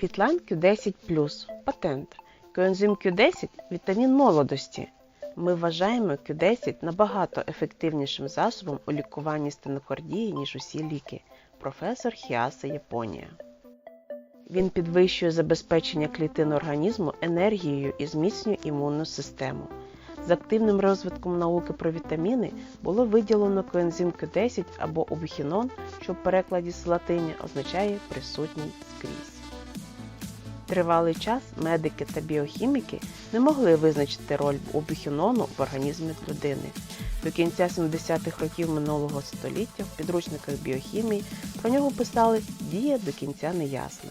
Фітлайн Q10 патент. Коензим Q10 вітамін молодості. Ми вважаємо Q10 набагато ефективнішим засобом у лікуванні стенокардії, ніж усі ліки. Професор Хіаса Японія. Він підвищує забезпечення клітин організму енергією і зміцнює імунну систему. З активним розвитком науки про вітаміни було виділено коензим Q10 або убіхінон, що в перекладі з латині означає присутній скрізь. Тривалий час медики та біохіміки не могли визначити роль убіхінону в організмі людини. До кінця 70-х років минулого століття в підручниках біохімії про нього писали дія до кінця неясна.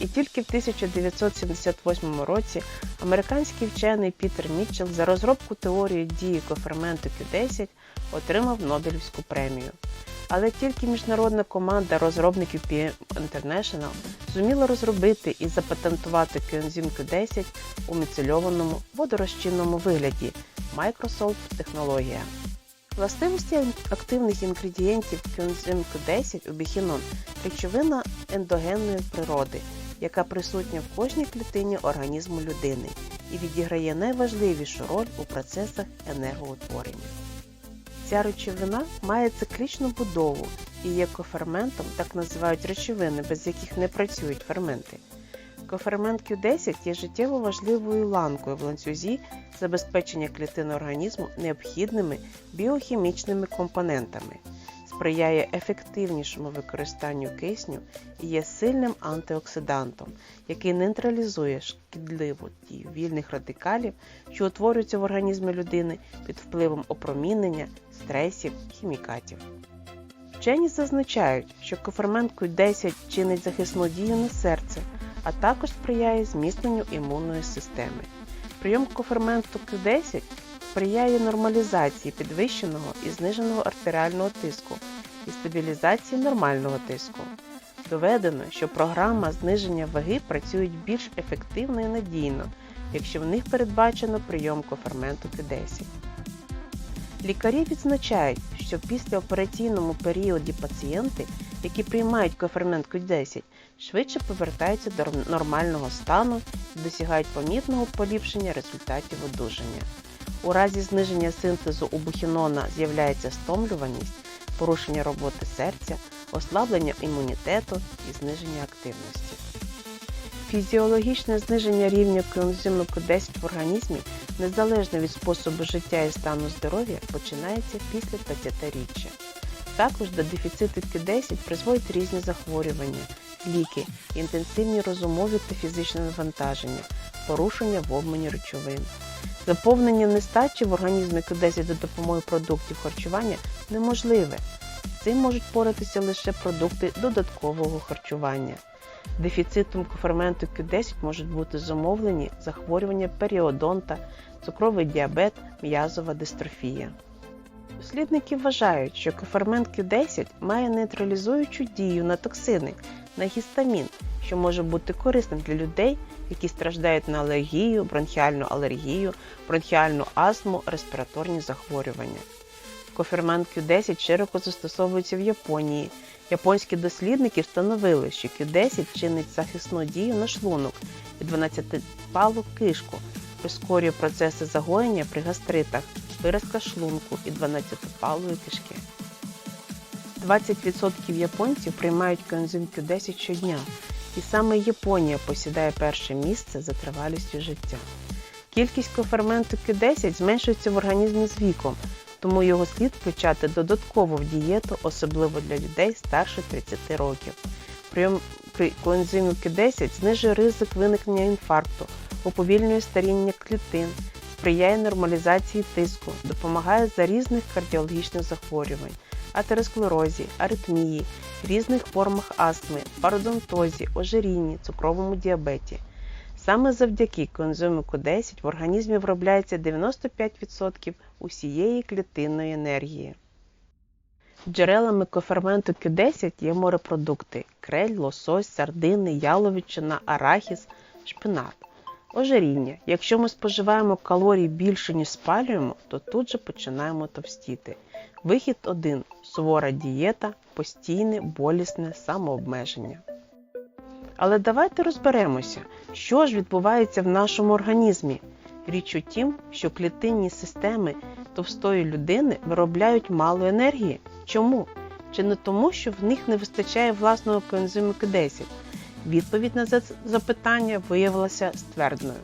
І тільки в 1978 році американський вчений Пітер Мітчелл за розробку теорії дії коферменту Q10 отримав Нобелівську премію. Але тільки міжнародна команда розробників PM International зуміла розробити і запатентувати коензим Q10 у міцельованому водорозчинному вигляді Microsoft технологія. Властивості активних інгредієнтів коензим Q10 у біхінон речовина ендогенної природи, яка присутня в кожній клітині організму людини і відіграє найважливішу роль у процесах енергоутворення. Ця речовина має циклічну будову і є коферментом, так називають речовини, без яких не працюють ферменти. Кофермент Q10 є життєво важливою ланкою в ланцюзі забезпечення клітин організму необхідними біохімічними компонентами, сприяє ефективнішому використанню кисню і є сильним антиоксидантом, який нейтралізує шкідливу дію вільних радикалів, що утворюються в організмі людини під впливом опромінення, стресів, хімікатів. Вчені зазначають, що кофермент Q10 чинить захисну дію на серце, а також сприяє зміцненню імунної системи. Прийом коферменту Q10 сприяє нормалізації підвищеного і зниженого артеріального тиску і стабілізації нормального тиску. Доведено, що програма зниження ваги працює більш ефективно і надійно, якщо в них передбачено прийом коферменту Q10. Лікарі відзначають, що після операційному періоді пацієнти, які приймають кофермент Q10, швидше повертаються до нормального стану і досягають помітного поліпшення результатів одужання. У разі зниження синтезу убухінона з'являється стомлюваність, порушення роботи серця, ослаблення імунітету і зниження активності. Фізіологічне зниження рівня коензиму Q10 в організмі, незалежно від способу життя і стану здоров'я, починається після 20-річчя. Також до дефіциту Q10 призводять різні захворювання, ліки, інтенсивні розумові та фізичне навантаження, порушення в обміні речовин. Заповнення нестачі в організмі Q10 за допомогою продуктів харчування неможливе. Цим можуть поратися лише продукти додаткового харчування. Дефіцитом коферменту Q10 можуть бути зумовлені захворювання періодонта, цукровий діабет, м'язова дистрофія. Дослідники вважають, що кофермент Q10 має нейтралізуючу дію на токсини, на гістамін, що може бути корисним для людей, які страждають на алергію, бронхіальну алергію, бронхіальну астму, респіраторні захворювання. Кофермент Q10 широко застосовується в Японії. Японські дослідники встановили, що Q10 чинить захисну дію на шлунок і 12-палу кишку, прискорює процеси загоєння при гастритах, виразка шлунку і 12-палої кишки. 20% японців приймають коензим Q10 щодня, і саме Японія посідає перше місце за тривалістю життя. Кількість коферменту Q10 зменшується в організмі з віком, тому його слід включати додатково в дієту, особливо для людей старше 30 років. Прийом при коензимі Q10 знижує ризик виникнення інфаркту, уповільнює старіння клітин, сприяє нормалізації тиску, допомагає за різних кардіологічних захворювань, атеросклерозі, аритмії, різних формах астми, пародонтозі, ожирінні, цукровому діабеті. Саме завдяки коензиму Q10 в організмі виробляється 95% усієї клітинної енергії. Джерелами коферменту Q10 є морепродукти крель, лосось, сардини, яловичина, арахіс, шпинат. Ожиріння. Якщо ми споживаємо калорій більше, ніж спалюємо, то тут же починаємо товстіти. Вихід 1. Сувора дієта, постійне, болісне самообмеження. Але давайте розберемося, що ж відбувається в нашому організмі. Річ у тім, що клітинні системи товстої людини виробляють мало енергії. Чому? Чи не тому, що в них не вистачає власного коензиму Q10? Відповідь на це запитання виявилася ствердною.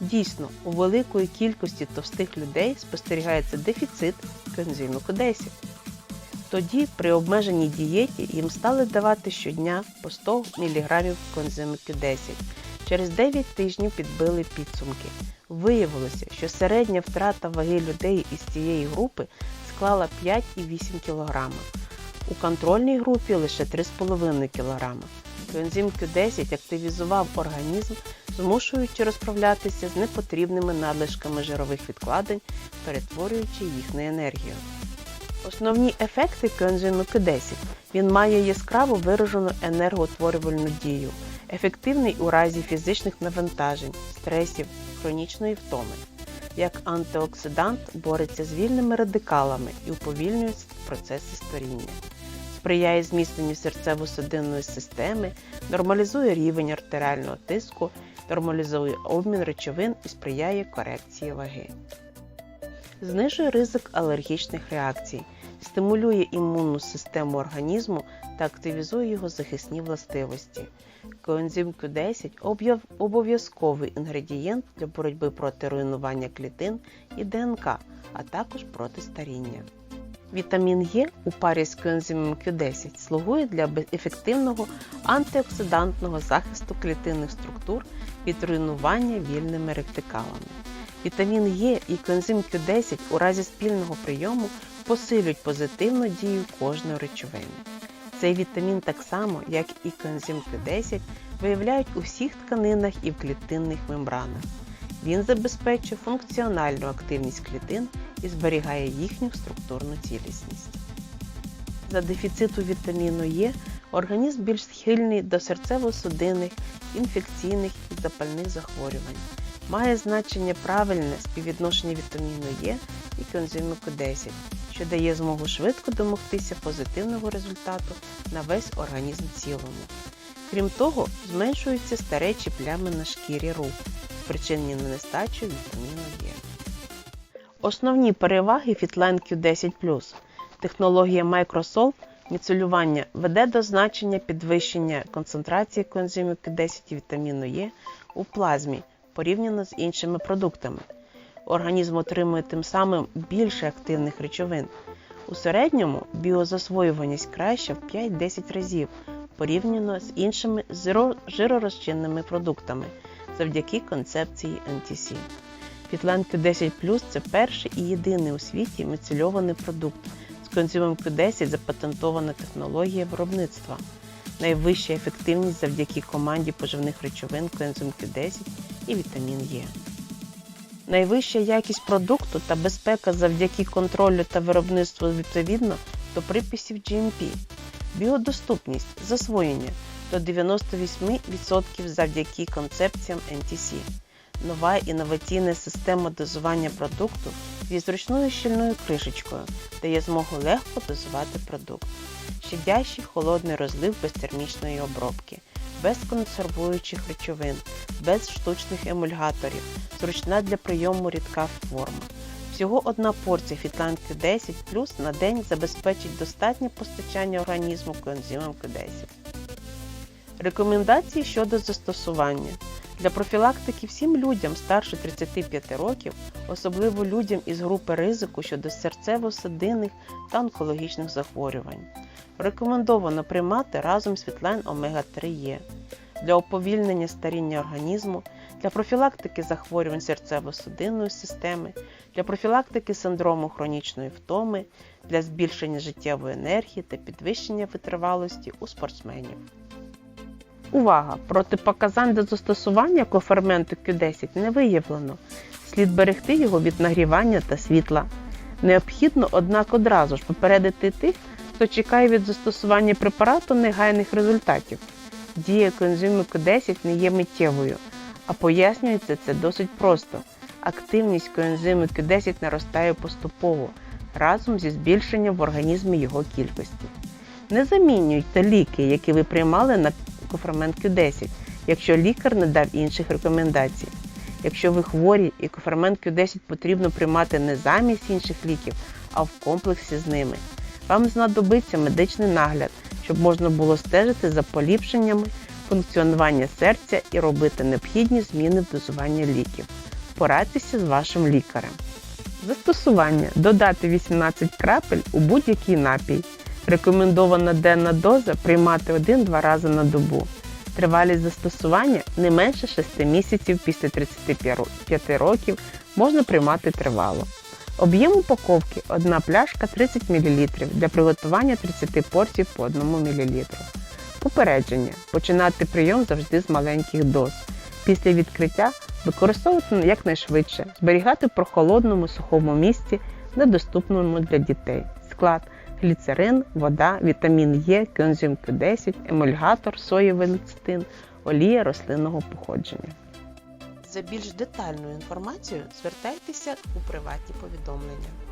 Дійсно, у великої кількості товстих людей спостерігається дефіцит коензиму Q10. Тоді при обмеженій дієті їм стали давати щодня по 100 мг коензиму Q10. Через 9 тижнів підбили підсумки. Виявилося, що середня втрата ваги людей із цієї групи склала 5,8 кг. У контрольній групі лише 3,5 кг. Коензим Q10 активізував організм, змушуючи розправлятися з непотрібними надлишками жирових відкладень, перетворюючи їх на енергію. Основні ефекти коензиму Q10. Він має яскраво виражену енергоутворювальну дію, ефективний у разі фізичних навантажень, стресів, хронічної втоми. Як антиоксидант бореться з вільними радикалами і уповільнює процеси старіння, сприяє зміцненню серцево-судинної системи, нормалізує рівень артеріального тиску, нормалізує обмін речовин і сприяє корекції ваги. Знижує ризик алергічних реакцій, стимулює імунну систему організму та активізує його захисні властивості. Коензим Q10 об'яв- обов'язковий інгредієнт для боротьби проти руйнування клітин і ДНК, а також проти старіння. Вітамін Е у парі з коензимом Q10 слугує для ефективного антиоксидантного захисту клітинних структур від руйнування вільними ректикалами. Вітамін Е і коензим Q10 у разі спільного прийому посилюють позитивну дію кожної речовини. Цей вітамін так само, як і коензим Q10, виявляють у всіх тканинах і в клітинних мембранах. Він забезпечує функціональну активність клітин і зберігає їхню структурну цілісність. За дефіциту вітаміну Е організм більш схильний до серцево-судинних, інфекційних і запальних захворювань. Має значення правильне співвідношення вітаміну Е і коензиму Q10, що дає змогу швидко домогтися позитивного результату на весь організм цілому. Крім того, зменшуються старечі плями на шкірі рук, спричинені нестачею вітаміну Е. Основні переваги Fitline Q10 Технологія Microsolve міцелювання веде до значення підвищення концентрації коензиму Q10 і вітаміну Е у плазмі порівняно з іншими продуктами. Організм отримує тим самим більше активних речовин. У середньому біозасвоюваність краща в 5-10 разів порівняно з іншими жиророзчинними продуктами завдяки концепції NTC. Fitline Q10 це перший і єдиний у світі міцельований продукт. З коензимом Q10 запатентована технологія виробництва. Найвища ефективність завдяки команді поживних речовин коензим Q10 і вітамін Е. Найвища якість продукту та безпека завдяки контролю та виробництву відповідно до приписів GMP. Біодоступність засвоєння до 98% завдяки концепціям NTC. Нова інноваційна система дозування продукту зі зручною щільною кришечкою дає змогу легко дозувати продукт. Щадящий холодний розлив без термічної обробки, без консервуючих речовин, без штучних емульгаторів, зручна для прийому рідка форма. Всього одна порція фітланки Q10 плюс на день забезпечить достатнє постачання організму коензимом К10. Рекомендації щодо застосування. Для профілактики всім людям старше 35 років, особливо людям із групи ризику щодо серцево-судинних та онкологічних захворювань. Рекомендовано приймати разом з Фітлайн омега-3 Е для уповільнення старіння організму, для профілактики захворювань серцево-судинної системи, для профілактики синдрому хронічної втоми, для збільшення життєвої енергії та підвищення витривалості у спортсменів. Увага! Протипоказань до застосування коферменту Q10 не виявлено. Слід берегти його від нагрівання та світла. Необхідно, однак, одразу ж попередити тих, хто чекає від застосування препарату негайних результатів. Дія коензиму Q10 не є миттєвою, а пояснюється це досить просто. Активність коензиму Q10 наростає поступово разом зі збільшенням в організмі його кількості. Не замінюйте ліки, які ви приймали на кофермент Q10, якщо лікар не дав інших рекомендацій. Якщо ви хворі і кофермент Q10 потрібно приймати не замість інших ліків, а в комплексі з ними. Вам знадобиться медичний нагляд, щоб можна було стежити за поліпшеннями функціонування серця і робити необхідні зміни в дозуванні ліків. Порадьтеся з вашим лікарем. Застосування додати 18 крапель у будь-який напій. Рекомендована денна доза приймати 1-2 рази на добу. Тривалість застосування не менше 6 місяців після 35 років можна приймати тривало. Об'єм упаковки 1 пляшка 30 мл для приготування 30 порцій по 1 мл. Попередження. Починати прийом завжди з маленьких доз. Після відкриття використовувати якнайшвидше, зберігати в прохолодному сухому місці, недоступному для дітей. Склад гліцерин, вода, вітамін Е, Кензюм Q10, емульгатор, соєвий лецитин, олія рослинного походження. За більш детальною інформацією звертайтеся у приватні повідомлення.